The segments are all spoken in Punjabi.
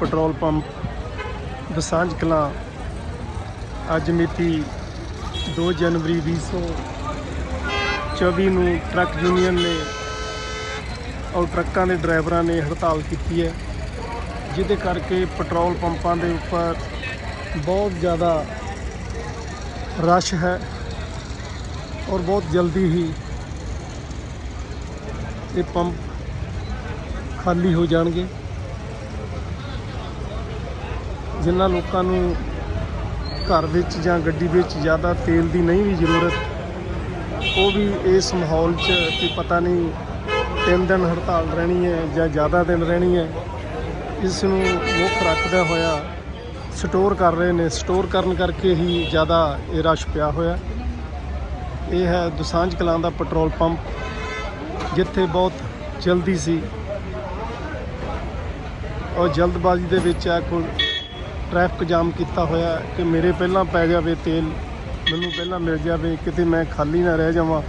ਪੈਟਰੋਲ ਪੰਪ ਦਸਾਂਝ ਕਲਾਂ ਅੱਜ ਮਿਤੀ 2 ਜਨਵਰੀ 2024 ਨੂੰ ਟਰੱਕ ਯੂਨੀਅਨ ਨੇ ਔਰ ਟਰੱਕਾਂ ਦੇ ਡਰਾਈਵਰਾਂ ਨੇ ਹੜਤਾਲ ਕੀਤੀ ਹੈ, ਜਿਹਦੇ ਕਰਕੇ ਪੈਟਰੋਲ ਪੰਪਾਂ ਦੇ ਉੱਪਰ ਬਹੁਤ ਜ਼ਿਆਦਾ ਰਸ਼ ਹੈ ਔਰ ਬਹੁਤ ਜਲਦੀ ਹੀ ਇਹ ਪੰਪ ਖਾਲੀ ਹੋ ਜਾਣਗੇ। ਜਿਨ੍ਹਾਂ ਲੋਕਾਂ ਨੂੰ ਘਰ ਵਿੱਚ ਜਾਂ ਗੱਡੀ ਵਿੱਚ ਜ਼ਿਆਦਾ ਤੇਲ ਦੀ ਨਹੀਂ ਵੀ ਜ਼ਰੂਰਤ, ਉਹ ਵੀ ਇਸ ਮਾਹੌਲ 'ਚ ਕਿ ਪਤਾ ਨਹੀਂ ਤਿੰਨ ਦਿਨ ਹੜਤਾਲ ਰਹਿਣੀ ਹੈ ਜਾਂ ਜ਼ਿਆਦਾ ਦਿਨ ਰਹਿਣੀ ਹੈ, ਇਸ ਨੂੰ ਮੁੱਖ ਰੱਖਦਾ ਹੋਇਆ ਸਟੋਰ ਕਰ ਰਹੇ ਨੇ। ਸਟੋਰ ਕਰਨ ਕਰਕੇ ਹੀ ਜ਼ਿਆਦਾ ਇਹ ਰਸ਼ ਪਿਆ ਹੋਇਆ। ਇਹ ਹੈ ਦੁਸਾਂਝ ਕਲਾਂ ਦਾ ਪੈਟਰੋਲ ਪੰਪ, ਜਿੱਥੇ ਬਹੁਤ ਜਲਦੀ ਸੀ। ਔਰ ਜਲਦਬਾਜ਼ੀ ਦੇ ਵਿੱਚ ਆ ਕੋਈ ਟ੍ਰੈਫਿਕ ਜਾਮ ਕੀਤਾ ਹੋਇਆ ਕਿ ਮੇਰੇ ਪਹਿਲਾਂ ਪੈ ਜਾਵੇ ਤੇਲ, ਮੈਨੂੰ ਪਹਿਲਾਂ ਮਿਲ ਜਾਵੇ ਕਿਤੇ ਮੈਂ ਖਾਲੀ ਨਾ ਰਹਿ ਜਾਵਾਂ।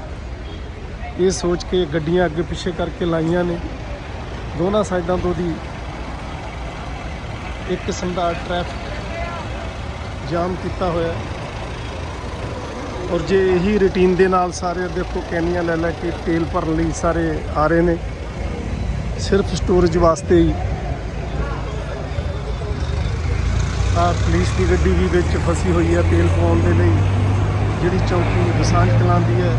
ਇਹ ਸੋਚ ਕੇ ਗੱਡੀਆਂ ਅੱਗੇ ਪਿੱਛੇ ਕਰਕੇ ਲਾਈਆਂ ਨੇ। ਦੋਨਾਂ ਸਾਈਡਾਂ ਤੋਂ ਦੀ ਇੱਕ ਕਿਸਮ ਦਾ ਟ੍ਰੈਫਿਕ ਜਾਮ ਕੀਤਾ ਹੋਇਆ ਔਰ ਜੇ ਇਹੀ ਰੁਟੀਨ ਦੇ ਨਾਲ ਸਾਰੇ ਦੇਖੋ ਕੈਨੀਆਂ ਲੈ ਲੈ ਕੇ ਤੇਲ ਭਰਨ ਲਈ ਸਾਰੇ ਆ ਰਹੇ ਨੇ। ਸਿਰਫ ਸਟੋਰੇਜ ਵਾਸਤੇ ਹੀ ਆ ਪੁਲਿਸ ਦੀ ਗੱਡੀ ਵੀ ਵਿੱਚ ਫਸੀ ਹੋਈ ਹੈ ਤੇਲ ਪਾਉਣ ਦੇ ਲਈ। ਜਿਹੜੀ ਚੌਕੀ ਦਸਾਂਝ ਕਲਾਂ ਦੀ ਹੈ।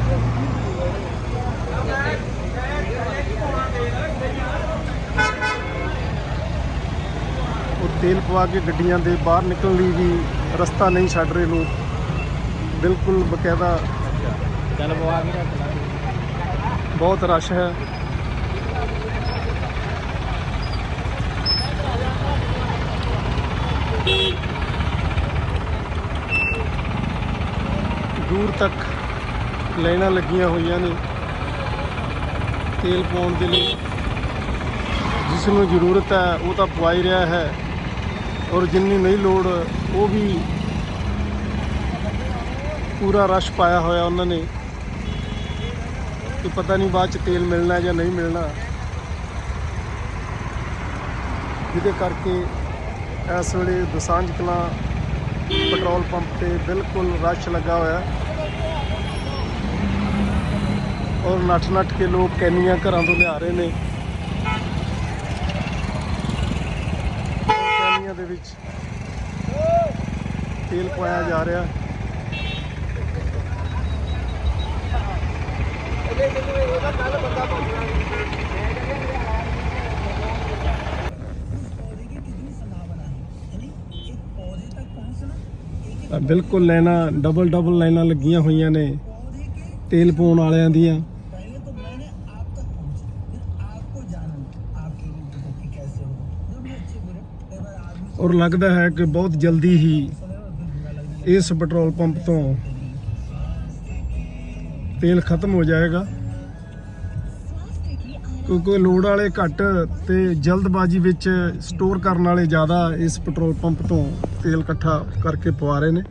ਉਹ ਤੇਲ ਪਵਾ ਕੇ ਗੱਡੀਆਂ ਦੇ ਬਾਹਰ ਨਿਕਲਣ ਲਈ ਵੀ ਰਸਤਾ ਨਹੀਂ ਛੱਡ ਰਹੇ ਲੋਕ। ਬਿਲਕੁਲ ਬਕਾਇਦਾ। ਬਹੁਤ ਰਸ਼ ਹੈ। ਦੂਰ ਤੱਕ ਲਾਈਨਾਂ ਲੱਗੀਆਂ ਹੋਈਆਂ ਨੇ ਤੇਲ ਪਾਉਣ ਦੇ ਲਈ। ਜਿਸ ਨੂੰ ਜ਼ਰੂਰਤ ਹੈ, ਉਹ ਤਾਂ ਪਵਾ ਹੀ ਰਿਹਾ ਹੈ। ਔਰ ਜਿੰਨੀ ਨਹੀਂ ਲੋੜ, ਉਹ ਵੀ ਪੂਰਾ ਰਸ਼ ਪਾਇਆ ਹੋਇਆ ਉਹਨਾਂ ਨੇ ਕਿ ਪਤਾ ਨਹੀਂ ਬਾਅਦ ਚ ਤੇਲ ਮਿਲਣਾ ਜਾਂ ਨਹੀਂ ਮਿਲਣਾ। ਜਿਹਦੇ ਕਰਕੇ ਇਸ ਵੇਲੇ ਦਸਾਂਝ ਕਲਾਂ ਪੈਟਰੋਲ ਪੰਪ ਤੇ ਬਿਲਕੁਲ ਰਸ਼ ਲੱਗਾ ਹੋਇਆ। ਔਰ ਨੱਠ ਨੱਠ ਕੇ ਲੋਕ ਕੈਨੀਆਂ ਘਰਾਂ ਤੋਂ ਲਿਆ ਰਹੇ ਨੇ। ਕੈਨੀਆਂ ਦੇ ਵਿੱਚ ਤੇਲ ਪਾਇਆ ਜਾ ਰਿਹਾ। ਤਾਂ ਬਿਲਕੁਲ ਲਾਈਨਾਂ ਡਬਲ ਡਬਲ ਲਾਈਨਾਂ ਲੱਗੀਆਂ ਹੋਈਆਂ ਨੇ। ਤੇਲ ਪਾਉਣ ਵਾਲਿਆਂ ਦੀਆਂ। ਔਰ ਲੱਗਦਾ ਹੈ ਕਿ ਬਹੁਤ ਜਲਦੀ ਹੀ ਇਸ ਪੈਟਰੋਲ ਪੰਪ ਤੋਂ ਤੇਲ ਖਤਮ ਹੋ ਜਾਏਗਾ। ਕਿਉਂਕਿ ਲੋੜ ਵਾਲੇ ਘੱਟ ਤੇ ਜਲਦਬਾਜ਼ੀ ਵਿੱਚ ਸਟੋਰ ਕਰਨ ਵਾਲੇ ਜ਼ਿਆਦਾ ਇਸ ਪੈਟਰੋਲ ਪੰਪ ਤੋਂ ਤੇਲ ਇਕੱਠਾ ਕਰਕੇ ਪਵਾ ਰਹੇ ਨੇ।